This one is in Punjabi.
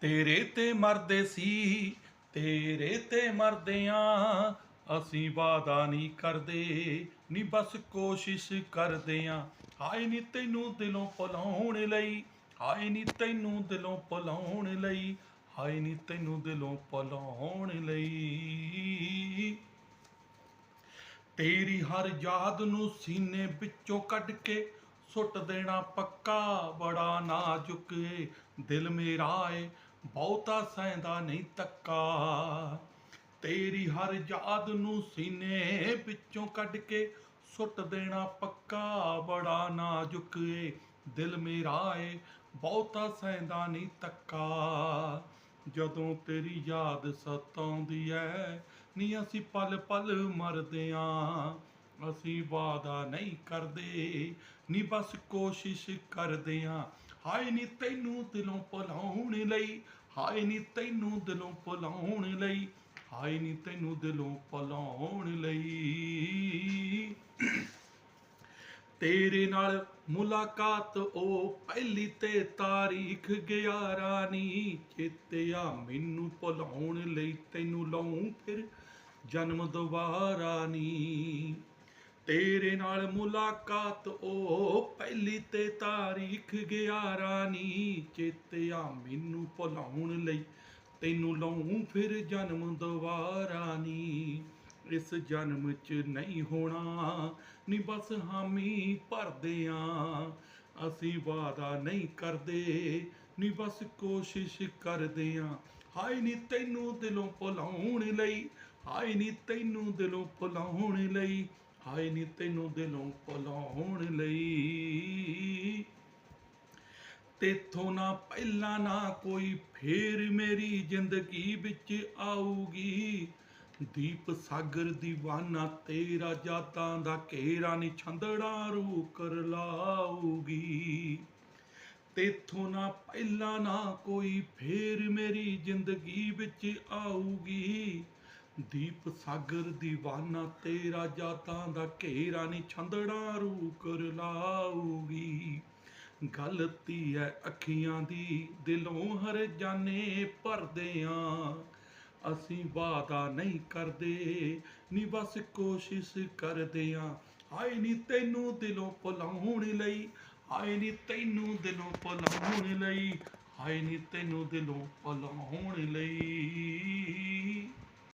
ਤੇਰੇ ਤੇ ਮਰਦੇ ਸੀ, ਤੇਰੇ ਤੇ ਮਰਦਿਆਂ ਅਸੀਂ ਵਾਦਾ ਨਹੀਂ ਕਰਦੇ, ਨੀ ਬਸ ਕੋਸ਼ਿਸ਼ ਕਰਦੇ ਆਂ ਹਾਏ ਨੀ ਤੈਨੂੰ ਦਿਲੋਂ ਭੁਲਾਉਣ ਲਈ, ਹਾਏ ਨੀ ਤੈਨੂੰ ਦਿਲੋਂ ਭੁਲਾਉਣ ਲਈ, ਹਾਏ ਨੀ ਤੈਨੂੰ ਦਿਲੋਂ ਭੁਲਾਉਣ ਲਈ। ਤੇਰੀ ਹਰ ਯਾਦ ਨੂੰ ਸੀਨੇ ਵਿੱਚੋਂ ਕੱਢ ਕੇ ਸੁੱਟ ਦੇਣਾ ਪੱਕਾ, ਬੜਾ ਨਾਜ਼ੁਕ ਏ। ਦਿਲ ਮੇਰਾ ਏ ਬਹੁਤਾ ਸਹਿੰਦਾ ਨਹੀਂ ਤੱਕਾ ਤੇਰੀ ਹਰ ਯਾਦ ਨੂੰ ਸੀਨੇ ਵਿੱਚੋਂ ਕੱਢ ਕੇ ਸੁੱਟ ਦੇਣਾ ਪੱਕਾ, ਬੜਾ ਨਾਜ਼ੁਕ ਏ, ਦਿਲ ਮੇਰਾ ਏ, ਬਹੁਤਾ ਸਹਿੰਦਾ ਨਹੀਂ ਤੱਕਾ ਜਦੋਂ ਤੇਰੀ ਯਾਦ ਸਤਾਉਂਦੀ ਐ, ਨੀ ਅਸੀਂ ਪਲ ਪਲ ਮਰਦੇ ਆਂ। ਅਸੀਂ ਵਾਦਾ ਨਹੀਂ ਕਰਦੇ, ਨੀ ਬਸ ਕੋਸ਼ਿਸ਼ ਕਰਦੇ ਆਂ। ਹਾਏ ਨੀ ਤੈਨੂੰ ਦਿਲੋਂ ਭੁਲਾਉਣ ਲਈ, ਹਾਏ ਨੀ ਤੈਨੂੰ ਦਿਲੋਂ ਭੁਲਾਉਣ ਲਈ, ਹਾਏ ਨੀ ਤੈਨੂੰ ਦਿਲੋਂ ਭੁਲਾਉਣ ਲਈ। ਤੇਰੇ ਨਾਲ ਮੁਲਾਕਾਤ ਉਹ ਪਹਿਲੀ ਤੇ ਤਾਰੀਖ 11 ਨੀ ਚੇਤਿਆ ਮੈਨੂੰ ਭੁਲਾਉਣ ਲਈ ਤੈਨੂੰ ਲਾਉਂ ਫਿਰ ਜਨਮ ਦੁਬਾਰਾ ਨੀ ਤੇਰੇ ਨਾਲ ਮੁਲਾਕਾਤ, ਉਹ ਪਹਿਲੀ ਤੇ ਤਾਰੀਖ 11 ਨੀ, ਚੇਤਿਆ ਮੈਨੂੰ ਭੁਲਾਉਣ ਲਈ। ਤੈਨੂੰ ਲਾਉਂ ਫਿਰ ਜਨਮ ਦੁਬਾਰਾ ਨੀ, ਇਸ ਜਨਮ ਚ ਨਹੀਂ ਹੋਣਾ। ਨੀ ਬਸ ਹਾਮੀ ਭਰਦੇ ਆ ਅਸੀਂ ਵਾਦਾ ਨਹੀਂ ਕਰਦੇ। ਨੀ ਬਸ ਕੋਸ਼ਿਸ਼ ਕਰਦੇ ਆਂ ਹਾਏ ਨੀ ਤੈਨੂੰ ਦਿਲੋਂ ਭੁਲਾਉਣ ਲਈ, ਹਾਏ ਨੀ ਤੈਨੂੰ ਦਿਲੋਂ ਭੁਲਾਉਣ ਲਈ। ਹਾਏ ਨੀ ਤੈਨੂੰ ਦਿਲੋਂ ਭੁਲਾਉਣ ਲਈ। ਤੇਥੋਂ ਨਾ ਪਹਿਲਾਂ ਨਾ ਕੋਈ ਫੇਰ ਮੇਰੀ ਜ਼ਿੰਦਗੀ ਵਿੱਚ ਆਊਗੀ। ਦੀਪ ਸਾਗਰ ਦੀਵਾਨਾ ਤੇਰਾ ਜਾਤਾਂ ਦਾ ਘੇਰਾ ਨੀ ਛੰਦੜਾ ਰੂ ਕਰ ਲਾਊਗੀ। ਤੇਥੋਂ ਨਾ ਪਹਿਲਾਂ ਨਾ ਕੋਈ ਫੇਰ ਮੇਰੀ ਜ਼ਿੰਦਗੀ ਵਿੱਚ ਆਊਗੀ। ਦੀਪ ਸਾਗਰ ਦੀਵਾਨਾ, ਤੇਰਾ ਜਾਤਾਂ ਦਾ ਘੇਰਾ ਨੀ ਛੰਦੜਾ ਰੂ ਕਰ ਲਾਊਗੀ ਗਲਤੀ ਐ ਅੱਖੀਆਂ ਦੀ, ਦਿਲੋਂ ਹਰ ਜਾਣੇ ਭਰਦੇ ਆਂ ਅਸੀਂ ਵਾਦਾ ਨਹੀਂ ਕਰਦੇ, ਨੀ ਬਸ ਕੋਸ਼ਿਸ਼ ਕਰਦੇ ਆਂ ਹਾਏ ਨੀ ਤੈਨੂੰ ਦਿਲੋਂ ਭੁਲਾਉਣ ਲਈ, ਹਾਏ ਨੀ ਤੈਨੂੰ ਦਿਲੋਂ ਭੁਲਾਉਣ ਲਈ, ਹਾਏ ਨੀ ਤੈਨੂੰ ਦਿਲੋਂ ਭੁਲਾਉਣ ਲਈ।